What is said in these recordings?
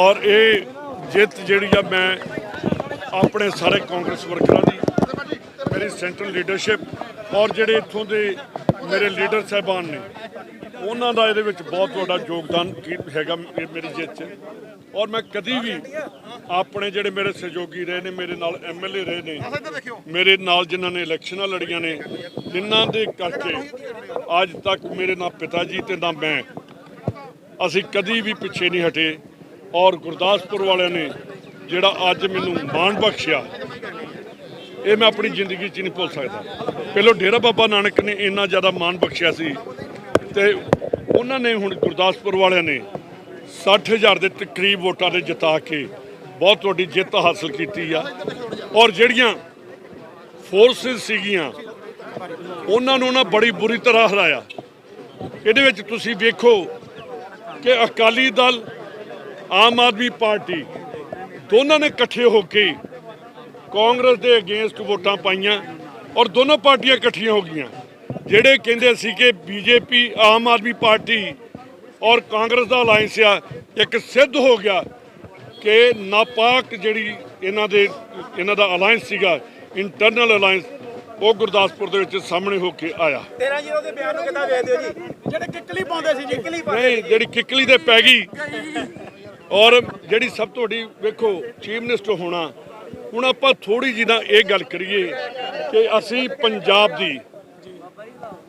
ਔਰ ਇਹ ਜਿੱਤ ਜਿਹੜੀ ਆ ਮੈਂ ਆਪਣੇ ਸਾਰੇ ਕਾਂਗਰਸ ਵਰਕਰਾਂ ਦੀ, ਮੇਰੀ ਸੈਂਟਰਲ ਲੀਡਰਸ਼ਿਪ ਔਰ ਜਿਹੜੇ ਇੱਥੋਂ ਦੇ ਮੇਰੇ ਲੀਡਰ ਸਾਹਿਬਾਨ ਨੇ, ਉਹਨਾਂ ਦਾ ਇਹਦੇ ਵਿੱਚ ਬਹੁਤ ਵੱਡਾ ਯੋਗਦਾਨ ਕੀ- ਹੈਗਾ ਮੇ- ਮੇਰੀ ਜਿੱਤ 'ਚ। ਔਰ ਮੈਂ ਕਦੀ ਵੀ ਆਪਣੇ ਜਿਹੜੇ ਮੇਰੇ ਸਹਿਯੋਗੀ ਰਹੇ ਨੇ, ਮੇਰੇ ਨਾਲ ਐਮਐਲਏ ਰਹੇ ਨੇ, ਮੇਰੇ ਨਾਲ ਜਿਨ੍ਹਾਂ ਨੇ ਇਲੈਕਸ਼ਨਾਂ ਲੜੀਆਂ ਨੇ ਜਿਨ੍ਹਾਂ ਦੇ ਕਰਕੇ ਅੱਜ ਤੱਕ ਮੇਰੇ ਨਾ ਪਿਤਾ ਜੀ ਤੇ ਨਾ ਮੈਂ ਅਸੀਂ ਕਦੀ ਵੀ ਪਿੱਛੇ ਨਹੀਂ ਹਟੇ। ਔਰ ਗੁਰਦਾਸਪੁਰ ਵਾਲਿਆਂ ਨੇ ਜਿਹੜਾ ਅੱਜ ਮੈਨੂੰ ਮਾਣ ਬਖਸ਼ਿਆ, ਇਹ ਮੈਂ ਆਪਣੀ ਜ਼ਿੰਦਗੀ 'ਚ ਨਹੀਂ ਭੁੱਲ ਸਕਦਾ। ਪਹਿਲਾਂ ਡੇਰਾ ਬਾਬਾ ਨਾਨਕ ਨੇ ਇੰਨਾ ਜ਼ਿਆਦਾ ਮਾਣ ਬਖਸ਼ਿਆ ਸੀ ਤੇ ਉਹਨਾਂ ਨੇ ਹੁਣ ਗੁਰਦਾਸਪੁਰ ਵਾਲਿਆਂ ਨੇ 60000 ਦੇ ਤਕਰੀਬ ਵੋਟਾਂ ਦੇ ਜਿਤਾ ਕੇ ਬਹੁਤ ਵੱਡੀ ਜਿੱਤ ਹਾਸਲ ਕੀਤੀ ਆ। ਔਰ ਜਿਹੜੀਆਂ ਫੋਰਸਸ ਸੀਗੀਆਂ, ਉਹਨਾਂ ਨੂੰ ਨਾ ਬੜੀ ਬੁਰੀ ਤਰ੍ਹਾਂ ਹਰਾਇਆ। ਇਹਦੇ ਵਿੱਚ ਤੁਸੀਂ ਵੇਖੋ ਕਿ ਅਕਾਲੀ ਦਲ ਆਮ ਆਦਮੀ ਪਾਰਟੀ ਦੋਨਾਂ ਨੇ ਇਕੱਠੇ ਹੋ ਕੇ ਕਾਂਗਰਸ ਦੇ ਅਗੇਂਸਟ ਵੋਟਾਂ ਪਾਈਆਂ ਔਰ ਦੋਨੋਂ ਪਾਰਟੀਆਂ ਇਕੱਠੀਆਂ ਹੋ ਗਈਆਂ ਜਿਹੜੇ ਕਹਿੰਦੇ ਸੀ ਕਿ ਬੀਜੇਪੀ ਆਮ ਆਦਮੀ ਪਾਰਟੀ ਔਰ ਕਾਂਗਰਸ ਦਾ ਅਲਾਈਅੰਸ ਆ ਇੱਕ ਸਿੱਧ ਹੋ ਗਿਆ ਕਿ ਨਾਪਾਕ ਜਿਹੜੀ ਇਹਨਾਂ ਦੇ ਇਹਨਾਂ ਦਾ ਅਲਾਈਅੰਸ ਸੀਗਾ ਇੰਟਰਨਲ ਅਲਾਈਅੰਸ ਉਹ ਗੁਰਦਾਸਪੁਰ ਦੇ ਵਿੱਚ ਸਾਹਮਣੇ ਹੋ ਕੇ ਆਇਆ। 13 ਜ਼ੀਰੋ ਦੇ ਬਿਆਨ ਨੂੰ ਕਿੱਦਾਂ ਵੇਖਦੇ ਹੋ ਜੀ? ਜਿਹੜੇ ਕਿੱਕਲੀ ਪਾਉਂਦੇ ਸੀ ਜੀ ਕਿੱਕਲੀ ਨਹੀਂ ਜਿਹੜੀ ਕਿੱਕਲੀ ਤੇ ਪੈ ਗਈ। ਔਰ ਜਿਹੜੀ ਸਭ ਤੋਂ ਵੱਡੀ ਵੇਖੋ, ਚੀਫ ਮਿਨਿਸਟਰ ਹੋਣਾ, ਹੁਣ ਆਪਾਂ ਥੋੜੀ ਜਿਹੀ ਨਾ ਇਹ ਗੱਲ ਕਰੀਏ ਕਿ ਅਸੀਂ ਪੰਜਾਬ ਦੀ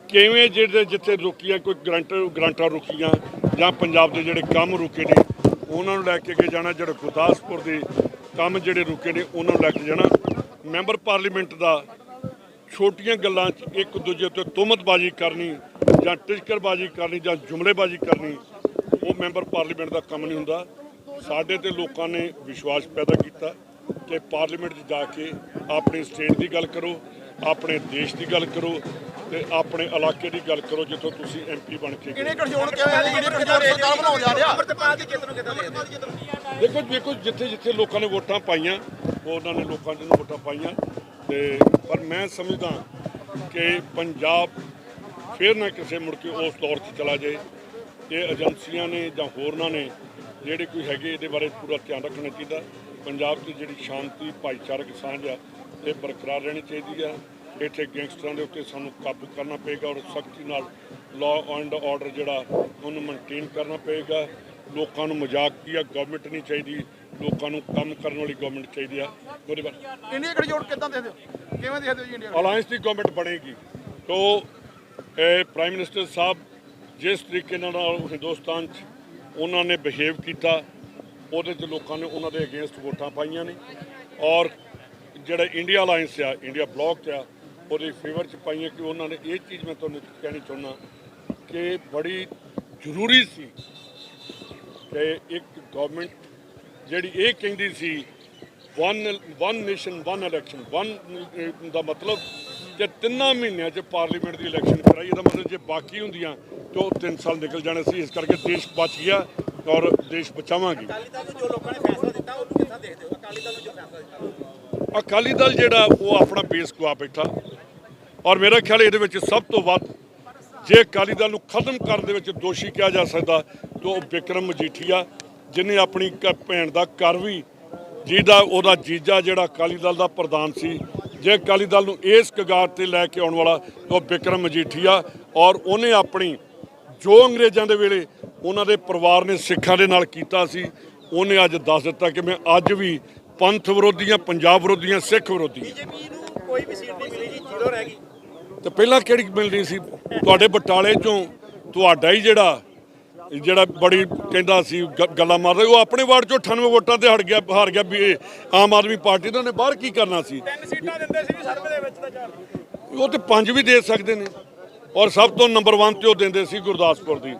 ਕਿਵੇਂ ਜਿਹੜੇ ਜਿੱਥੇ ਰੁਕੀਆਂ ਕੋਈ ਗਰੰਟਰ ਗਰੰਟਾਂ ਰੁਕੀਆਂ ਜਾਂ ਪੰਜਾਬ ਦੇ ਜਿਹੜੇ ਕੰਮ ਰੁਕੇ ਨੇ, ਉਹਨਾਂ ਨੂੰ ਲੈ ਕੇ ਅੱਗੇ ਜਾਣਾ, ਜਿਹੜੇ ਗੁਰਦਾਸਪੁਰ ਦੇ ਕੰਮ ਜਿਹੜੇ ਰੁਕੇ ਨੇ, ਉਹਨਾਂ ਨੂੰ ਲੈ ਕੇ ਜਾਣਾ। ਮੈਂਬਰ ਪਾਰਲੀਮੈਂਟ ਦਾ ਛੋਟੀਆਂ ਗੱਲਾਂ 'ਚ ਇੱਕ ਦੂਜੇ ਉੱਤੇ ਤੁਹਮਤਬਾਜ਼ੀ ਕਰਨੀ ਜਾਂ ਟਿਚਕਰਬਾਜ਼ੀ ਕਰਨੀ ਜਾਂ ਜੁਮਲੇਬਾਜ਼ੀ ਕਰਨੀ, ਉਹ ਮੈਂਬਰ ਪਾਰਲੀਮੈਂਟ ਦਾ ਕੰਮ ਨਹੀਂ ਹੁੰਦਾ। ਸਾਡੇ ਤੇ ਲੋਕਾਂ ਨੇ ਵਿਸ਼ਵਾਸ ਪੈਦਾ ਕੀਤਾ ਕਿ ਪਾਰਲੀਮੈਂਟ 'ਚ ਜਾ ਕੇ ਆਪਣੀ ਸਟੇਟ ਦੀ ਗੱਲ ਕਰੋ ਆਪਣੇ ਦੇਸ਼ ਦੀ ਗੱਲ ਕਰੋ ਤੇ ਆਪਣੇ ਇਲਾਕੇ ਦੀ ਗੱਲ ਕਰੋ ਜਿੱਥੋਂ ਤੁਸੀਂ ਐਮਪੀ ਬਣ ਕੇ। ਕਿਹਨੇ ਕੜਜੋੜ ਕਿਵੇਂ ਕਿਹਨੇ ਕੜਜੋੜ ਸਰਕਾਰ ਬਣਾਉਣ ਜਾ ਰਿਹਾ? ਅਮਰਤਪਾਲ ਦੀ ਜਿੱਤ ਨੂੰ ਕਿੱਦਾਂ ਦੇਖੋ ਦੇਖੋ ਜਿੱਥੇ ਜਿੱਥੇ ਲੋਕਾਂ ਨੇ ਵੋਟਾਂ ਪਾਈਆਂ ਉਹ ਉਹਨਾਂ ਨੇ ਲੋਕਾਂ ਨੂੰ ਵੋਟਾਂ ਪਾਈਆਂ ਤੇ ਪਰ ਮੈਂ ਸਮਝਦਾ ਕਿ ਪੰਜਾਬ ਫੇਰ ਨਾ ਕਿਸੇ ਮੁੜ ਕੇ ਉਸ ਦੌਰ 'ਚ ਚਲਾ ਜਾਏ। ਇਹ ਏਜੰਸੀਆਂ ਨੇ ਜਾਂ ਹੋਰਨਾਂ ਨੇ ਜਿਹੜੇ ਕੋਈ ਹੈਗੇ ਇਹਦੇ ਬਾਰੇ ਪੂਰਾ ਧਿਆਨ ਰੱਖਣਾ ਚਾਹੀਦਾ। ਪੰਜਾਬ 'ਚ ਜਿਹੜੀ ਸ਼ਾਂਤੀ ਭਾਈਚਾਰਕ ਸਾਂਝ ਆ ਇਹ ਬਰਕਰਾਰ ਰਹਿਣੀ ਚਾਹੀਦੀ ਆ। ਇੱਥੇ ਗੈਂਗਸਟਰਾਂ ਦੇ ਉੱਤੇ ਸਾਨੂੰ ਕਾਬੂ ਕਰਨਾ ਪਏਗਾ ਔਰ ਸਖਤੀ ਨਾਲ ਲਾਅ ਐਂਡ ਆਰਡਰ ਜਿਹੜਾ ਉਹਨੂੰ ਮੇਨਟੇਨ ਕਰਨਾ ਪਏਗਾ। ਲੋਕਾਂ ਨੂੰ ਮਜ਼ਾਕ ਕੀ ਆ ਗਵਰਨਮੈਂਟ ਨਹੀਂ ਚਾਹੀਦੀ। ਲੋਕਾਂ ਨੂੰ ਕੰਮ ਕਰਨ ਵਾਲੀ ਗਵਰਨਮੈਂਟ ਚਾਹੀਦੀ ਆ। ਉਹਦੇ ਬਾਰੇ ਇੰਡੀਆ ਕੜਜੋੜ ਕਿੱਦਾਂ ਦੇਖਦੇ ਹੋ ਕਿਵੇਂ ਦੇਖਦੇ ਹੋ ਜੀ ਇੰਡੀਆ ਅਲਾਈਅੰਸ ਦੀ ਗਵਰਨਮੈਂਟ ਬਣੇਗੀ। ਤੋ ਇਹ ਪ੍ਰਾਈਮ ਮਿਨਿਸਟਰ ਸਾਹਿਬ ਜਿਸ ਤਰੀਕੇ ਨਾਲ ਹਿੰਦੁਸਤਾਨ 'ਚ ਉਹਨਾਂ ਨੇ ਬਿਹੇਵ ਕੀਤਾ, ਉਹਦੇ 'ਚ ਲੋਕਾਂ ਨੇ ਉਹਨਾਂ ਦੇ ਅਗੇਂਸਟ ਵੋਟਾਂ ਪਾਈਆਂ ਨੇ। ਔਰ ਜਿਹੜਾ ਇੰਡੀਆ ਅਲਾਈਅੰਸ ਆ, ਇੰਡੀਆ ਬਲੌਕ ਆ, ਉਹਦੇ ਫੇਵਰ 'ਚ ਪਾਈਆਂ ਕਿ ਉਹਨਾਂ ਨੇ ਇਹ ਚੀਜ਼ ਮੈਂ ਤੁਹਾਨੂੰ ਕਹਿਣੀ ਚਾਹੁੰਦਾ ਕਿ ਬੜੀ ਜ਼ਰੂਰੀ ਸੀ ਕਿ ਇੱਕ ਗਵਰਨਮੈਂਟ ਜਿਹੜੀ ਇਹ ਕਹਿੰਦੀ ਸੀ one one nation one election one ਦਾ ਮਤਲਬ ਕਿ ਤਿੰਨਾਂ ਮਹੀਨਿਆਂ 'ਚ ਪਾਰਲੀਮੈਂਟ ਦੀ ਇਲੈਕਸ਼ਨ ਕਰਾਈ, ਇਹਦਾ ਮਤਲਬ ਜੇ ਬਾਕੀ ਹੁੰਦੀਆਂ ਤਾਂ 3 ਸਾਲ ਨਿਕਲ ਜਾਣੇ ਸੀ ਇਸ ਕਰਕੇ ਦੇਸ਼ ਬਚ ਗਿਆ ਔਰ ਦੇਸ਼ ਬਚਾਵਾਂਗੇ। ਅਕਾਲੀ ਦਲ ਨੂੰ ਜੋ ਲੋਕਾਂ ਨੇ ਫੈਸਲਾ ਦਿੱਤਾ ਉਹਨੂੰ ਕਿੱਦਾਂ ਦੇਖਦੇ ਹੋ? ਅਕਾਲੀ ਦਲ ਨੂੰ ਜੋ ਫੈਸਲਾ ਦਿੱਤਾ। ਅਕਾਲੀ ਦਲ ਜਿਹੜਾ ਉਹ ਆਪਣਾ ਬੇਸ ਗਵਾ ਬੈਠਾ। ਔਰ ਮੇਰਾ ਖਿਆਲ ਇਹਦੇ ਵਿੱਚ ਸਭ ਤੋਂ ਵੱਧ ਜੇ ਅਕਾਲੀ ਦਲ ਨੂੰ ਖਤਮ ਕਰਨ ਦੇ ਵਿੱਚ ਦੋਸ਼ੀ ਕਿਹਾ ਜਾ ਸਕਦਾ ਤਾਂ ਉਹ ਵਿਕਰਮ ਮਜੀਠੀਆ ਜਿਨੇ ਆਪਣੀ ਭੈਣ ਦਾ ਘਰ ਵੀ ਜਿਹਦਾ ਉਹਦਾ ਜੀਜਾ ਜਿਹੜਾ ਅਕਾਲੀ ਦਲ ਦਾ ਪ੍ਰਧਾਨ ਸੀ ਜੇ ਅਕਾਲੀ ਦਲ ਨੂੰ ਇਸ ਕਗਾਰ ਤੇ ਲੈ ਕੇ ਆਉਣ ਵਾਲਾ ਤਾਂ ਉਹ ਵਿਕਰਮ ਮਜੀਠੀਆ ਔਰ ਉਹਨੇ ਆਪਣੀ ਜੋ ਅੰਗਰੇਜ਼ਾਂ ਦੇ ਵੇਲੇ ਉਹਨਾਂ ਦੇ ਪਰਿਵਾਰ ਨੇ ਸਿੱਖਾਂ ਦੇ ਨਾਲ ਕੀਤਾ ਸੀ ਉਹਨੇ ਅੱਜ ਦੱਸ ਦਿੱਤਾ ਕਿ ਮੈਂ ਅੱਜ ਵੀ ਪੰਥ ਵਿਰੋਧੀਆਂ ਪੰਜਾਬ ਵਿਰੋਧੀਆਂ ਸਿੱਖ ਵਿਰੋਧੀ ਬੀਜੇਪੀ ਨੂੰ ਕੋਈ ਵੀ ਸੀਟ ਨਹੀਂ ਮਿਲੀ ਜੀ ਜ਼ੀਰੋ ਰਹਿ ਗਈ। ਤੇ ਪਹਿਲਾਂ ਕਿਹੜੀ ਮਿਲਣੀ ਸੀ? ਤੁਹਾਡੇ ਬਟਾਲੇ ਚੋਂ ਤੁਹਾਡਾ ਹੀ ਜਿਹੜਾ ਜਿਹੜਾ ਬੜੀ ਕਹਿੰਦਾ ਸੀ ਗੱਲਾਂ ਮਾਰਦਾ ਉਹ ਆਪਣੇ ਵਾਰਡ ਚੋਂ 98 ਵੋਟਾਂ ਤੇ ਹਟ ਗਿਆ ਹਾਰ ਗਿਆ ਵੀ ਆਮ ਆਦਮੀ ਪਾਰਟੀ ਦਾ ਨੇ ਬਾਹਰ ਕੀ ਕਰਨਾ ਸੀ? ਤਿੰਨ ਸੀਟਾਂ ਦਿੰਦੇ ਸੀ ਸਰਵੇ ਦੇ ਵਿੱਚ ਤਾਂ ਚਾਰ। ਉਹ ਤੇ ਪੰਜ ਵੀ ਦੇ ਸਕਦੇ ਨੇ। ਔਰ ਸਭ ਤੋਂ ਨੰਬਰ 1 ਤੇ ਉਹ ਦਿੰਦੇ ਸੀ ਗੁਰਦਾਸਪੁਰ ਦੀ,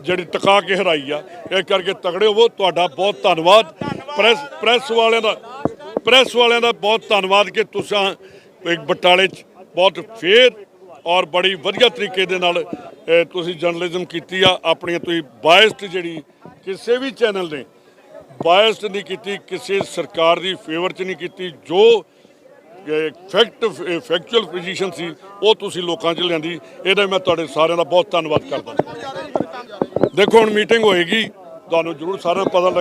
ਜਿਹੜੀ ਟਕਾ ਕੇ ਹਰਾਈ ਆ। ਇਹ ਕਰਕੇ ਤਗੜੇ ਹੋਵੋ, ਤੁਹਾਡਾ ਬਹੁਤ ਧੰਨਵਾਦ। ਪ੍ਰੈਸ ਪ੍ਰੈਸ ਵਾਲਿਆਂ ਦਾ ਪ੍ਰੈਸ ਵਾਲਿਆਂ ਦਾ ਬਹੁਤ ਧੰਨਵਾਦ ਕਿ ਤੁਸੀਂ ਇੱਕ ਬਟਾਲੇ 'ਚ ਬਹੁਤ ਫੇਰ ਔਰ ਬੜੀ ਵਧੀਆ ਤਰੀਕੇ ਦੇ ਨਾਲ ਤੁਸੀਂ ਜਰਨਲਿਜ਼ਮ ਕੀਤੀ ਆ। ਆਪਣੀ ਤੁਸੀਂ ਬਾਇਸਡ ਜਿਹੜੀ ਕਿਸੇ ਵੀ ਚੈਨਲ ਨੇ ਬਾਇਸਡ ਨਹੀਂ ਕੀਤੀ, ਕਿਸੇ ਸਰਕਾਰ ਦੀ ਫੇਵਰ 'ਚ ਨਹੀਂ ਕੀਤੀ। ਜੋ ਫੈਕਟ ਫੈਕਚੁਅਲ ਪੋਜੀਸ਼ਨ ਸੀ, ਉਹ ਤੁਸੀਂ ਲੋਕਾਂ 'ਚ ਲਿਆਂਦੀ। ਇਹਦਾ ਮੈਂ ਤੁਹਾਡੇ ਸਾਰਿਆਂ ਦਾ ਬਹੁਤ ਧੰਨਵਾਦ ਕਰਦਾ। ਦੇਖੋ, ਹੁਣ ਮੀਟਿੰਗ ਹੋਏਗੀ, ਤੁਹਾਨੂੰ ਜ਼ਰੂਰ ਸਾਰਿਆਂ ਨੂੰ ਪਤਾ ਲੱਗੇ